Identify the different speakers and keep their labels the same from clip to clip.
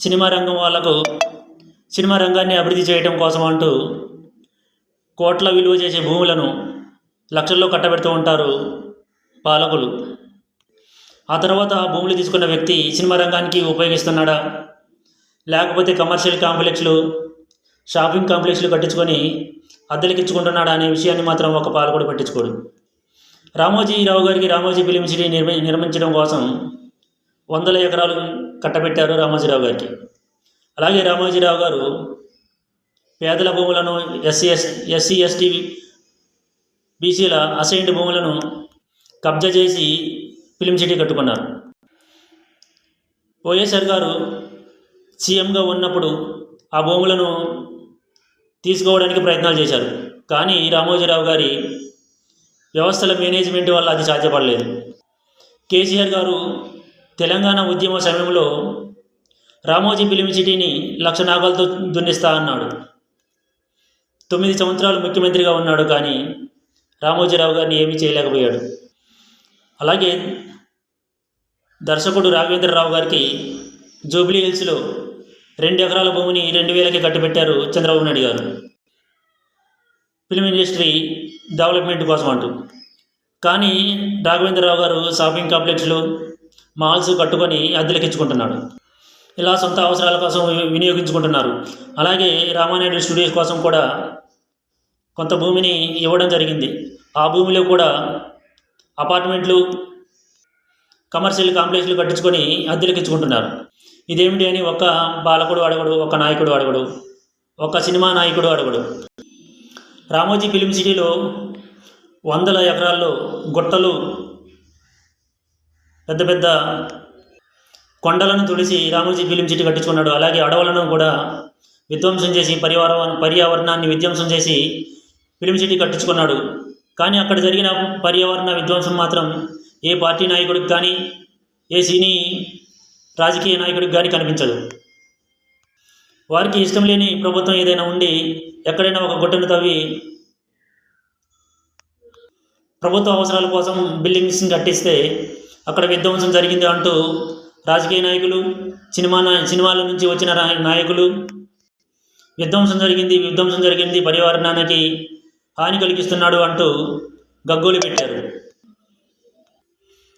Speaker 1: Cinema రంగం వాళ్ళకు cinema రంగాన్ని అభివృద్ధి చేయడం కోసం అంటూ కోట్ల విలువ చేసే భూములను లక్షల్లో కట్టబెడుతూ ఉంటారు పాలకులు. ఆ తర్వాత ఆ భూములు తీసుకున్న వ్యక్తి సినిమా రంగానికి ఉపయోగిస్తున్నాడా? లేకపోతే కమర్షియల్ కాంప్లెక్స్లు షాపింగ్ కాంప్లెక్స్లు కట్టించుకొని అద్దెలకిచ్చుకుంటున్నాడా అనే విషయాన్ని మాత్రం ఒక పాలకుడు పట్టించుకోడు. రామోజీరావు గారికి రామోజీ ఫిలిం సిటీ నిర్మి నిర్మించడం కోసం వందల ఎకరాలు కట్టబెట్టారు రామోజీరావు గారికి. అలాగే రామోజీరావు గారు పేదల భూములను ఎస్సీ ఎస్ ఎస్సీ ఎస్టీ బీసీల అసైన్డ్ భూములను కబ్జా చేసి ఫిలిం సిటీ కట్టుకున్నారు. వైఎస్ఆర్ గారు సీఎంగా ఉన్నప్పుడు ఆ భూములను తీసుకోవడానికి ప్రయత్నాలు చేశారు. కానీ రామోజీరావు గారి వ్యవస్థల మేనేజ్మెంట్ వల్ల అది సాధ్యపడలేదు. కేసీఆర్ గారు తెలంగాణ ఉద్యమ సమయంలో రామోజీ ఫిలిం సిటీని లక్ష నాగాలతో దున్నిస్తా అన్నాడు. తొమ్మిది సంవత్సరాలు ముఖ్యమంత్రిగా ఉన్నాడు కానీ రామోజీరావు గారిని ఏమీ చేయలేకపోయాడు. అలాగే దర్శకుడు రాఘవేంద్రరావు గారికి జూబ్లీ హిల్స్లో రెండు ఎకరాల భూమిని రెండు వేలకి కట్టిపెట్టారు చంద్రబాబు నాయుడు గారు. ఫిలిం ఇండస్ట్రీ డెవలప్మెంట్ కోసం అంటూ. కానీ రాఘవేంద్రరావు గారు షాపింగ్ కాంప్లెక్స్లు మాల్స్ కట్టుకొని అద్దెలకిచ్చుకుంటున్నాడు ఇలా సొంత అవసరాల కోసం వి- వినియోగించుకుంటున్నారు. అలాగే రామానాయుడు స్టూడియోస్ కోసం కూడా కొంత భూమిని ఇవ్వడం జరిగింది. ఆ భూమిలో కూడా అపార్ట్మెంట్లు కమర్షియల్ కాంప్లెక్స్లు కట్టించుకొని అద్దెలకిచ్చుకుంటున్నారు ఇదేమిటి అని ఒక బాలకుడు అడగడు ఒక నాయకుడు అడగడు ఒక సినిమా నాయకుడు అడగడు. రామోజీ ఫిలిం సిటీలో వందల ఎకరాల్లో గుట్టలు పెద్ద పెద్ద కొండలను తుడిసి రామోజీ ఫిలిం సిటీ కట్టించుకున్నాడు. అలాగే అడవులను కూడా విధ్వంసం చేసి పర్యావరణ పర్యావరణాన్ని విధ్వంసం చేసి ఫిలిం సిటీ కట్టించుకున్నాడు. కానీ అక్కడ జరిగిన పర్యావరణ విధ్వంసం మాత్రం ఏ పార్టీ నాయకుడికి కానీ ఏ సినీ రాజకీయ నాయకుడికి కానీ కనిపించదు. వారికి ఇష్టం లేని ప్రభుత్వం ఏదైనా ఉండి ఎక్కడైనా ఒక గుట్టను తవ్వి ప్రభుత్వ అవసరాల కోసం బిల్డింగ్స్ని కట్టిస్తే అక్కడ విధ్వంసం జరిగింది అంటూ రాజకీయ నాయకులు సినిమా నా సినిమాల నుంచి వచ్చిన నాయకులు విధ్వంసం జరిగింది విధ్వంసం జరిగింది పర్యావరణానికి హాని కలిగిస్తున్నాడు అంటూ గగ్గోలు పెట్టారు.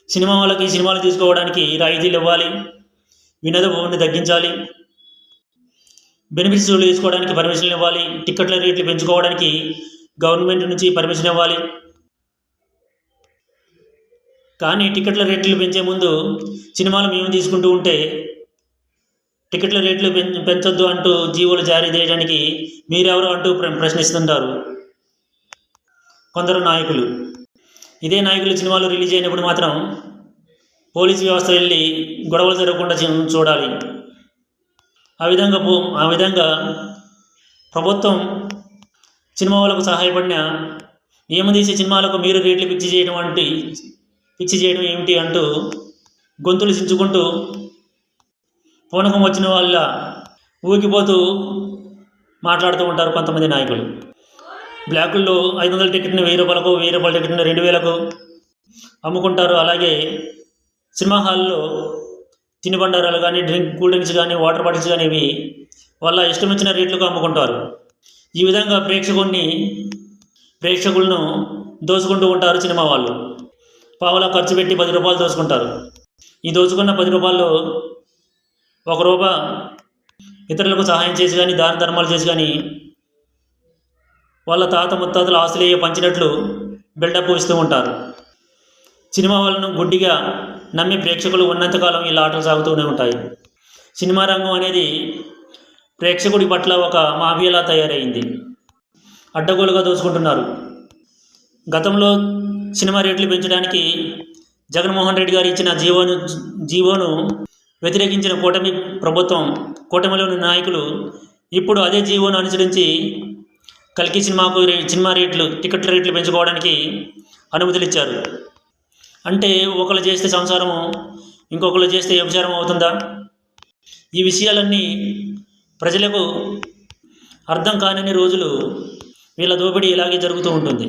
Speaker 1: సినిమా వాళ్ళకి సినిమాలు తీసుకోవడానికి రాయితీలు ఇవ్వాలి వినోద భూమిని తగ్గించాలి బెనిఫిట్స్ తీసుకోవడానికి పర్మిషన్లు ఇవ్వాలి టిక్కెట్ల రేట్లు పెంచుకోవడానికి గవర్నమెంట్ నుంచి పర్మిషన్ ఇవ్వాలి కానీ టికెట్ల రేట్లు పెంచే ముందు సినిమాలు మేము తీసుకుంటూ ఉంటే టికెట్ల రేట్లు పెంచొద్దు అంటూ జీవోలు జారీ చేయడానికి మీరెవరు అంటూ ప్ర- ప్రశ్నిస్తుంటారు. కొందరు నాయకులు. ఇదే నాయకులు సినిమాలు రిలీజ్ అయినప్పుడు మాత్రం పోలీస్ వ్యవస్థ వెళ్ళి గొడవలు జరగకుండా చూడాలి. ఆ విధంగా పో ఆ విధంగా ప్రభుత్వం సినిమా వాళ్ళకు సహాయపడిన నియమదీసే సినిమాలకు మీరు రేట్లు ఫిక్స్ చేయడం వంటి పిచ్చి చేయడం ఏమిటి అంటూ గొంతులు చించుకుంటూ పూనకం వచ్చిన వాళ్ళ ఊగిపోతూ మాట్లాడుతూ ఉంటారు కొంతమంది నాయకులు. బ్లాకుల్లో ఐదు వందల టికెట్ని వెయ్యి రూపాయలకు వెయ్యి రూపాయల టికెట్ని రెండు వేలకు అమ్ముకుంటారు. అలాగే సినిమా హాల్లో తినుబండారాలు కానీ డ్రింక్ కూల్ డ్రింక్స్ కానీ వాటర్ బాటిల్స్ కానీ ఇవి వాళ్ళ ఇష్టం వచ్చిన రేట్లకు అమ్ముకుంటారు. ఈ విధంగా ప్రేక్షకుల్ని ప్రేక్షకులను దోచుకుంటూ ఉంటారు సినిమా వాళ్ళు. పావులా ఖర్చు పెట్టి పది రూపాయలు దోచుకుంటారు. ఈ దోచుకున్న పది రూపాయల్లో ఒక రూపా ఇతరులకు సహాయం చేసి కానీ దాన ధర్మాలు చేసి కానీ వాళ్ళ తాత ముత్తాతలు ఆస్తులు పంచినట్లు బిల్డప్ ఇస్తూ ఉంటారు. సినిమా వాళ్ళను గుడ్డిగా నమ్మి ప్రేక్షకులు ఉన్నంతకాలం ఇలా ఆటలు సాగుతూనే ఉంటాయి. సినిమా రంగం అనేది ప్రేక్షకుడి పట్ల ఒక మాఫియాలా తయారైంది. అడ్డగోలుగా దోచుకుంటున్నారు. గతంలో సినిమా రేట్లు పెంచడానికి జగన్మోహన్ రెడ్డి గారు ఇచ్చిన జీవోను జీవోను వ్యతిరేకించిన కూటమి ప్రభుత్వం కూటమిలోని నాయకులు ఇప్పుడు అదే జీవోను అనుసరించి కల్కి సినిమాకు సినిమా రేట్లు టికెట్ల రేట్లు పెంచుకోవడానికి అనుమతులు ఇచ్చారు. అంటే ఒకళ్ళు చేస్తే సంసారము ఇంకొకళ్ళు చేస్తే వ్యభిచారం అవుతుందా? ఈ విషయాలన్నీ ప్రజలకు అర్థం కానని రోజులు వీళ్ళ దోపిడీ ఇలాగే జరుగుతూ ఉంటుంది.